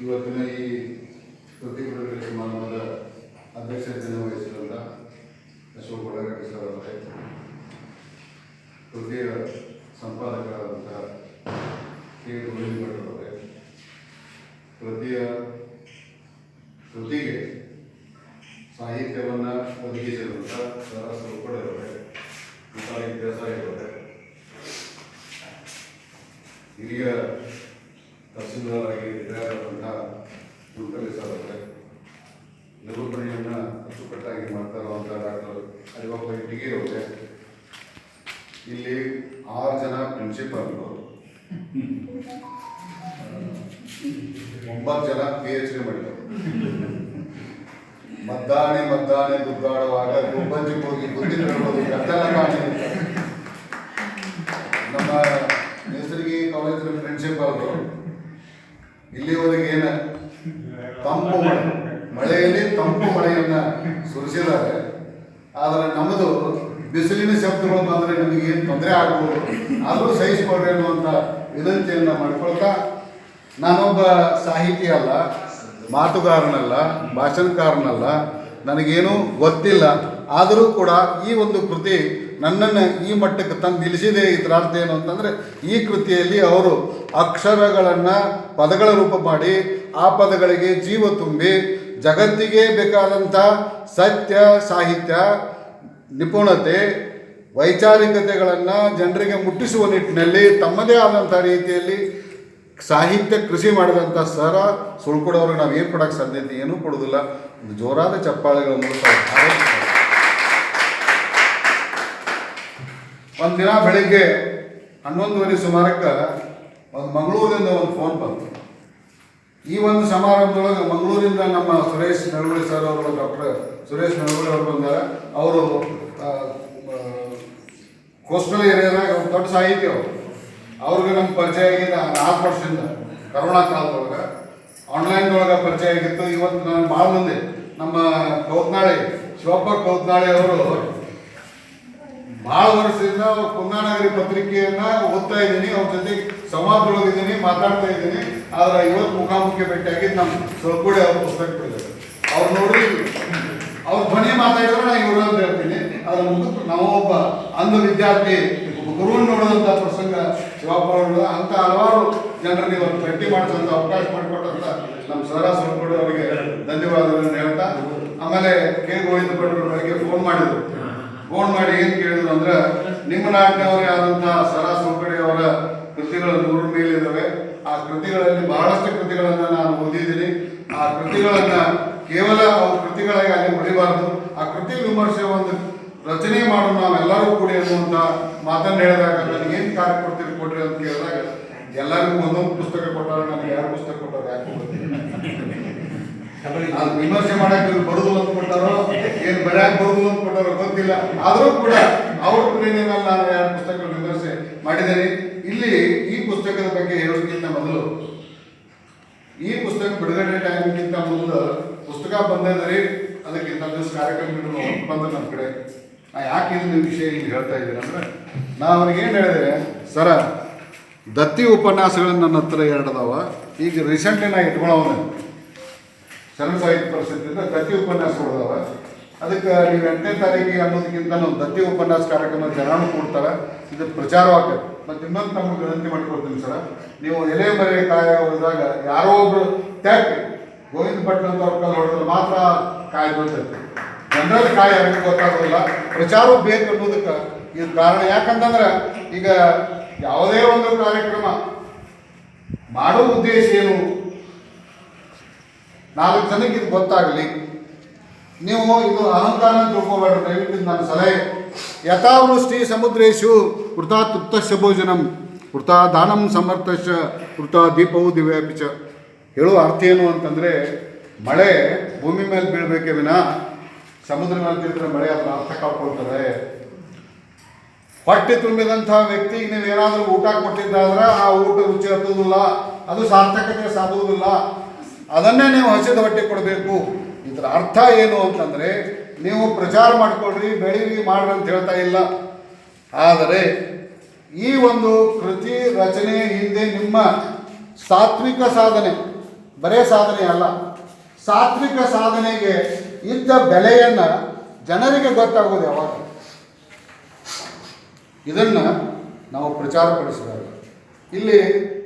ಇವತ್ತಿನ ಈ ಬಿಡುಗಡೆ ಸಮಾರಂಭದ ಅಧ್ಯಕ್ಷತೆಯನ್ನು ವಹಿಸಿದಂಥ ಅಶೋಕ್ ಸರ್ ಅವರೇ, ಕೃತಿಯ ಸಂಪಾದಕರಾದಂತಹ ಕೆ. ಅವರೇ, ಕೃತಿಯ ಕೃತಿಗೆ ಸಾಹಿತ್ಯವನ್ನು ಒದಗಿಸಿದಂಥ ಸರ ಸ್ವಲ್ಪಡವರೇ ವಿಶಾಲಿ ದೇಸಾಯಿ ಅವರೇ, ಹಿರಿಯ ತಹಸೀಲ್ದಾರ್ ಆಗಿ ರಿಟೈರ್ ಆದಂತಹ ಕುಲಕರ್ಣಿ ಸರ್ ಅವರೇ. ನಿರೂಪಣೆಯನ್ನು ಅಚ್ಚುಕಟ್ಟಾಗಿ ಮಾಡ್ತಾ ಇರುವಂಥ ಡಾಕ್ಟರ್ ಅಲ್ಲಿಗೊಬ್ಬ ಇಟ್ಟಿಗೆ ಅವರೇ. ಇಲ್ಲಿ ಆರು ಜನ ಪ್ರಿನ್ಸಿಪಾಲ್ಗಳು. ಒಂಬತ್ತು ಜನ ಪಿ ಎಚ್ ಡಿ ಮಾಡಿದ್ದಾರೆ. ಮದ್ದಾಣೆ ಮದ್ದಾಣೆ ದುಡ್ಡಾಡುವಾಗ ಗುಬ್ಬಂಜಿಗೆ ಹೋಗಿ ಬುದ್ಧಿ ಹೇಳ್ಬೋದು ಗದ್ದಲ ಕಾಣಿ. ನಮ್ಮ ಹೆಸರಿಗೆ ಕಾಲೇಜಿನ ಪ್ರಿನ್ಸಿಪಾಲ್ರು ಇಲ್ಲಿವರೆಗೆ ಏನ? ತಂಪು ಮಳೆ. ಮಳೆಯಲ್ಲಿ ತಂಪು ಮಳೆಯನ್ನ ಸುರಿಸಿದ್ದಾರೆ. ಆದರೆ ನಮ್ಮದು ಬಿಸಿಲಿನ ಶಬ್ದಗಳು ಬಂದರೆ ನಮಗೆ ಏನು ತೊಂದರೆ ಆಗ್ಬೋದು? ಆದರೂ ಸಹಿಸಿಕೊಡ್ರಿ ಅನ್ನುವಂಥ ವಿನಂತಿಯನ್ನು ಮಾಡ್ಕೊಳ್ತಾ ನಾನೊಬ್ಬ ಸಾಹಿತಿ ಅಲ್ಲ, ಮಾತುಗಾರನಲ್ಲ, ಭಾಷಣಕಾರನಲ್ಲ. ನನಗೇನೂ ಗೊತ್ತಿಲ್ಲ. ಆದರೂ ಕೂಡ ಈ ಒಂದು ಕೃತಿ ನನ್ನನ್ನು ಈ ಮಟ್ಟಕ್ಕೆ ತಂದು ನಿಲ್ಲಿಸಿದೆ ಇದರ ಅರ್ಥ ಏನು ಅಂತಂದರೆ ಈ ಕೃತಿಯಲ್ಲಿ ಅವರು ಅಕ್ಷರಗಳನ್ನು ಪದಗಳ ರೂಪ ಮಾಡಿ ಆ ಪದಗಳಿಗೆ ಜೀವ ತುಂಬಿ ಜಗತ್ತಿಗೆ ಬೇಕಾದಂಥ ಸತ್ಯ, ಸಾಹಿತ್ಯ, ನಿಪುಣತೆ, ವೈಚಾರಿಕತೆಗಳನ್ನು ಜನರಿಗೆ ಮುಟ್ಟಿಸುವ ನಿಟ್ಟಿನಲ್ಲಿ ತಮ್ಮದೇ ಆದಂಥ ರೀತಿಯಲ್ಲಿ ಸಾಹಿತ್ಯ ಕೃಷಿ ಮಾಡಿದಂಥ ಸರ ಸುಳ್ಕೊಡೋರಿಗೆ ನಾವು ಏನು ಕೊಡೋಕ್ಕೆ ಸಾಧ್ಯತೆ? ಏನೂ ಕೊಡೋದಿಲ್ಲ ಜೋರಾದ ಚಪ್ಪಾಳೆಗಳ ಮೂಲಕ. ಒಂದು ದಿನ ಬೆಳಿಗ್ಗೆ ಹನ್ನೊಂದುವರೆ ಸುಮಾರಕ್ಕೆ ಒಂದು ಮಂಗಳೂರಿಂದ ಒಂದು ಫೋನ್ ಬಂತು. ಈ ಒಂದು ಸಮಾರಂಭದೊಳಗೆ ಮಂಗಳೂರಿಂದ ನಮ್ಮ ಸುರೇಶ್ ನಳವಳಿ ಸರ್ ಅವರು ಡಾಕ್ಟರ್ ಸುರೇಶ್ ನಳವಳಿ ಅವರು ಬಂದ ಅವರು ಕೋಸ್ಟಲ್ ಏರಿಯಾದಾಗ ದೊಡ್ಡ ಸಾಹಿತಿ ಅವರು. ಅವ್ರಿಗೆ ನಮ್ಮ ಪರಿಚಯ ಆಗಿದೆ ನಾಲ್ಕು ವರ್ಷದಿಂದ ಕರೋನಾ ಕಾಲದೊಳಗೆ. ಆನ್ಲೈನ್ದೊಳಗೆ ಪರಿಚಯ ಆಗಿತ್ತು. ಇವತ್ತು ನಾನು ಭಾಳ ಮಂದಿ ನಮ್ಮ ಕೌತ್ನಾಳಿ ಶಿವಪ್ಪ ಕೌತ್ನಾಳಿ ಅವರು ಭಾಳ ವರ್ಷದಿಂದ ಕುಂದಾನಗರಿ ಪತ್ರಿಕೆಯನ್ನ ಓದ್ತಾ ಇದ್ದೀನಿ, ಅವ್ರ ಸಂವಾದ ಸಂವಾದದೊಳಗಿದ್ದೀನಿ ಮಾತಾಡ್ತಾ ಇದ್ದೀನಿ. ಆದ್ರೆ ಇವತ್ತು ಮುಖಾಮುಖಿ ಭೇಟಿಯಾಗಿ ನಮ್ಮ ಸೊಲ್ಕುಡಿ ಅವ್ರ ಪುಸ್ತಕ ಅವ್ರು ನೋಡಿ ಅವ್ರ ಧ್ವನಿ ಮಾತಾಡಿದ್ರೆ ನಾನು ಇವರು ಅಂತ ಹೇಳ್ತೀನಿ. ಅದ್ರ ನಾವು ಒಬ್ಬ ಅಂಧ ವಿದ್ಯಾರ್ಥಿ ಗುರು ಗುರುವನ್ನು ನೋಡಿದಂಥ ಪ್ರಸಂಗ ಶಿವಪ್ಪ ಅಂತ ಹಲವಾರು ಜನರನ್ನು ಇವತ್ತು ಭೇಟಿ ಮಾಡಿಸೋಂಥ ಅವಕಾಶ ಮಾಡಿಕೊಟ್ಟಂತ ನಮ್ಮ ಸರ ಸೊಲ್ಕುಡಿ ಅವರಿಗೆ ಧನ್ಯವಾದಗಳನ್ನು ಹೇಳ್ತಾ, ಆಮೇಲೆ ಕೆ. ಗೋವಿಂದ ಭಟ್ರು ಅವರಿಗೆ ಫೋನ್ ಮಾಡಿದ್ರು. ಫೋನ್ ಮಾಡಿ ಏನು ಕೇಳಿದ್ರು ಅಂದ್ರೆ, ನಿಮ್ಮ ನಾಡಿನವರೇ ಆದಂತಹ ಸರಾ ಅವರ ಕೃತಿಗಳು ನೂರ ಮೇಲಿದ್ದಾವೆ. ಆ ಕೃತಿಗಳಲ್ಲಿ ಬಹಳಷ್ಟು ಕೃತಿಗಳನ್ನು ನಾನು ಓದಿದ್ದೀನಿ. ಆ ಕೃತಿಗಳನ್ನ ಕೇವಲ ಅವು ಕೃತಿಗಳಾಗಿ ಅಲ್ಲಿ ಉಳಿಬಾರದು. ಆ ಕೃತಿ ವಿಮರ್ಶೆ ಒಂದು ರಚನೆ ಮಾಡೋಣ ನಾವೆಲ್ಲರೂ ಕೂಡಿ ಅನ್ನುವಂತ ಮಾತನ್ನು ಹೇಳಿದಾಗ ನನಗೇನು ಕಾರ್ಯ ಕೊಡ್ತೀರಿ ಕೊಡ್ರಿ ಅಂತ ಕೇಳಿದಾಗ, ಎಲ್ಲರಿಗೂ ಒಂದೊಂದು ಪುಸ್ತಕ ಕೊಟ್ಟಾರೆ ನನಗೆ ಎರಡು ಪುಸ್ತಕ ಕೊಟ್ಟಾರೆ ಯಾಕೆ ವಿಮರ್ಶೆ ಮಾಡಕ್ ಇವ್ರು ಬರುದು ಅಂತ ಕೊಟ್ಟಾರೋ, ಏನ್ ಬರ್ಯಾಕ್ ಬರುದು ಅಂತ ಕೊಟ್ಟಾರೋ ಗೊತ್ತಿಲ್ಲ. ಆದರೂ ಕೂಡ ಅವ್ರ ಪ್ರೇರಣೆನಲ್ಲಿ ನಾನು ಎರಡು ಪುಸ್ತಕಗಳು ವಿಮರ್ಶೆ ಮಾಡಿದ್ದೇನೆ. ಇಲ್ಲಿ ಈ ಪುಸ್ತಕದ ಬಗ್ಗೆ ಹೇಳೋದಕ್ಕಿಂತ ಮೊದಲು, ಈ ಪುಸ್ತಕ ಬಿಡುಗಡೆ ಟೈಮ್ಗಿಂತ ಮೊದಲು ಪುಸ್ತಕ ಬಂದಿದ್ರಿ ಅದಕ್ಕಿಂತ ದಿವಸ ಕಾರ್ಯಕ್ರಮ ಬಂದ ನಮ್ಮ ಕಡೆ. ನಾ ಯಾಕೆ ಇಲ್ಲಿ ವಿಷಯ ಇಲ್ಲಿ ಹೇಳ್ತಾ ಇದ್ದೀನಿ ಅಂದ್ರೆ, ನಾ ಅವ್ರಿಗೆ ಏನು ಹೇಳಿದೆ, ಸರ, ದತ್ತಿ ಉಪನ್ಯಾಸಗಳು ನನ್ನ ಹತ್ರ ಎರಡದಾವ. ಈಗ ರೀಸೆಂಟ್ಲಿ ನಾ ಇಟ್ಕೊಳ್ಳೋವನ್ನ ಶರಣ ಸಾಹಿತ್ಯ ಪರಿಷತ್ತಿಂದ ದತ್ತಿ ಉಪನ್ಯಾಸ ಅದಕ್ಕೆ ನೀವು ಎಂಟನೇ ತಾರೀಕಿಗೆ ಅನ್ನೋದಕ್ಕಿಂತ ನಾವು ದತ್ತಿ ಉಪನ್ಯಾಸ ಕಾರ್ಯಕ್ರಮ ಜನಾನು ಕೊಡ್ತಾರೆ. ಇದು ಪ್ರಚಾರವಾಗ್ತದೆ. ಮತ್ತು ಇನ್ನೊಂದು ತಮ್ಮ ವಿನಂತಿ ಮಾಡಿಕೊಡ್ತೀನಿ ಸರ. ನೀವು ಎಲೆ ಮರೆ ಕಾಯ ಹೋದಾಗ ಯಾರೋ ಒಬ್ರು ತ್ಯಾಕ್ ಗೋವಿಂದ ಭಟ್ ಅಂತ ಅವ್ರ ಕಾಲ ಹೊಡೆದ್ರೆ ಮಾತ್ರ ಕಾಯಿ ಬೀಳ್ತೈತೆ ಜನರಲ್ ಕಾಯಿ ಯಾರಿಗೂ ಗೊತ್ತಾಗೋದಿಲ್ಲ. ಪ್ರಚಾರ ಬೇಕು ಅನ್ನೋದಕ್ಕೆ ಇದು ಕಾರಣ. ಯಾಕಂತಂದ್ರೆ ಈಗ ಯಾವುದೇ ಒಂದು ಕಾರ್ಯಕ್ರಮ ಮಾಡೋ ಉದ್ದೇಶ ಏನು? ನಾಲ್ಕು ಜನಕ್ಕೆ ಇದು ಗೊತ್ತಾಗಲಿ. ನೀವು ಇದು ಅಹಂಕಾರ ತಿಳ್ಕೊಬೇಡ್ರಿ, ದಯವಿಟ್ಟು ನನ್ನ ಸಲಹೆ. ಯಥಾವೃಷ್ಟಿ ಸಮುದ್ರೇಶು ವೃತ ತೃಪ್ತಶ ಭೋಜನಂ ವೃತ ದಾನಂ ಸಮರ್ಥಶ ವೃತ ದೀಪವು ದಿವ್ಯಾಪಿಚ ಹೇಳುವ ಅರ್ಥ ಏನು ಅಂತಂದರೆ, ಮಳೆ ಭೂಮಿ ಮೇಲೆ ಬೀಳಬೇಕೇ ವಿನ ಸಮುದ್ರ ಮೇಲೆ ಬೀಳಿದ್ರೆ ಮಳೆ ಅದರ ಅರ್ಥ ಕಾಪಾಡ್ತದೆ ಹೊಟ್ಟೆ ತುಂಬಿದಂಥ ವ್ಯಕ್ತಿಗೆ ನೀವು ಏನಾದರೂ ಊಟ ಕೊಟ್ಟಿದ್ದಾದ್ರೆ ಆ ಊಟ ರುಚಿ ಹತ್ತುವುದಿಲ್ಲ, ಅದು ಸಾರ್ಥಕತೆ ಸಾಧುವುದಿಲ್ಲ. ಅದನ್ನೇ ನೀವು ಹಸಿದ ಹೊಟ್ಟೆ ಕೊಡಬೇಕು. ಇದರ ಅರ್ಥ ಏನು ಅಂತಂದರೆ, ನೀವು ಪ್ರಚಾರ ಮಾಡ್ಕೊಳ್ರಿ, ಬೆಳೀರಿ, ಮಾಡ್ರಿ ಅಂತ ಹೇಳ್ತಾ ಇಲ್ಲ. ಆದರೆ, ಈ ಒಂದು ಕೃತಿ ರಚನೆ ಹಿಂದೆ ನಿಮ್ಮ ಸಾತ್ವಿಕ ಸಾಧನೆ, ಬರೇ ಸಾಧನೆ ಅಲ್ಲ, ಸಾತ್ವಿಕ ಸಾಧನೆಗೆ ಇದ್ದ ಬೆಲೆಯನ್ನು ಜನರಿಗೆ ಗೊತ್ತಾಗೋದು ಯಾವಾಗ? ಇದನ್ನು ನಾವು ಪ್ರಚಾರಪಡಿಸಬೇಕು ಇಲ್ಲಿ